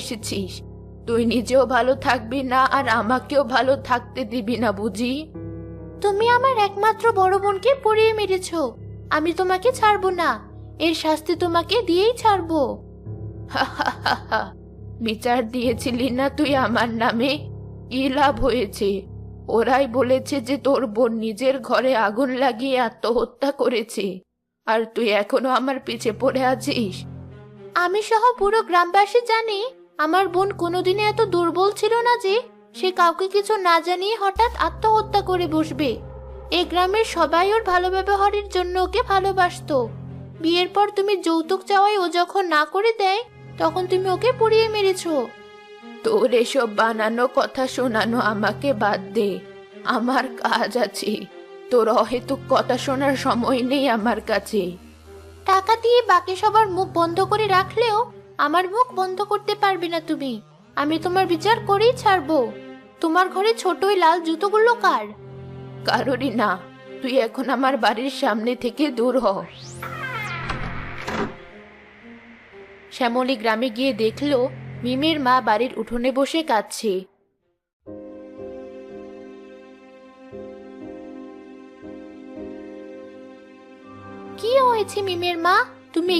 এসেছিস। তুই নিজেও ভালো থাকবি না আর আমাকেও ভালো থাকতে দিবি না বুঝি? তুমি আমার একমাত্র বড় বোনকে পুড়িয়ে মেরেছ। আমি তোমাকে ছাড়বো না। এর শাস্তি তোমাকে দিয়েই ছাড়বো। বিচার দিয়েছিলি না তুই আমার নামে? কি লাভ হয়েছে? ওরাই বলেছে যে তোর বোন নিজের ঘরে আগুন লাগিয়ে আত্মহত্যা করেছে। আর তুই এখনও আমার পিছে পড়ে আছিস। আমি সহ পুরো গ্রামবাসী জানি আমার বোন কোনোদিনই এত দুর্বল ছিল না যে সে কাউকে কিছু না জানিয়ে হঠাৎ আত্মহত্যা করে বসবে। এই গ্রামের সবাই ওর ভালো ব্যবহারের জন্য ওকে ভালোবাসতো। বিয়ের পর তুমি যৌতুক চাওয়ায় ও যখন না করে দেয় তখন তুমি ওকে পুড়িয়ে মেরেছো। তোর এসব বানানো কথা শোনানো আমাকে বাদ দে। আমার কাজ আছে। তোর অহেতুক কথা শোনার সময় নেই আমার কাছে। টাকা দিয়ে বাকি সবার মুখ বন্ধ করে রাখলেও আমার মুখ বন্ধ করতে পারবে না তুমি। আমি তোমার বিচার করেই ছাড়বো। তোমার ঘরে ছোট ওই লাল জুতোগুলো কার? কারোরই না। তুই এখন আমার বাড়ির সামনে থেকে দূর হ। শ্যামলী গ্রামে গিয়ে দেখল মিমের মা বাড়ির উঠোনে বসে কাঁদছে। কি হয়েছে মিমের মা? তুমি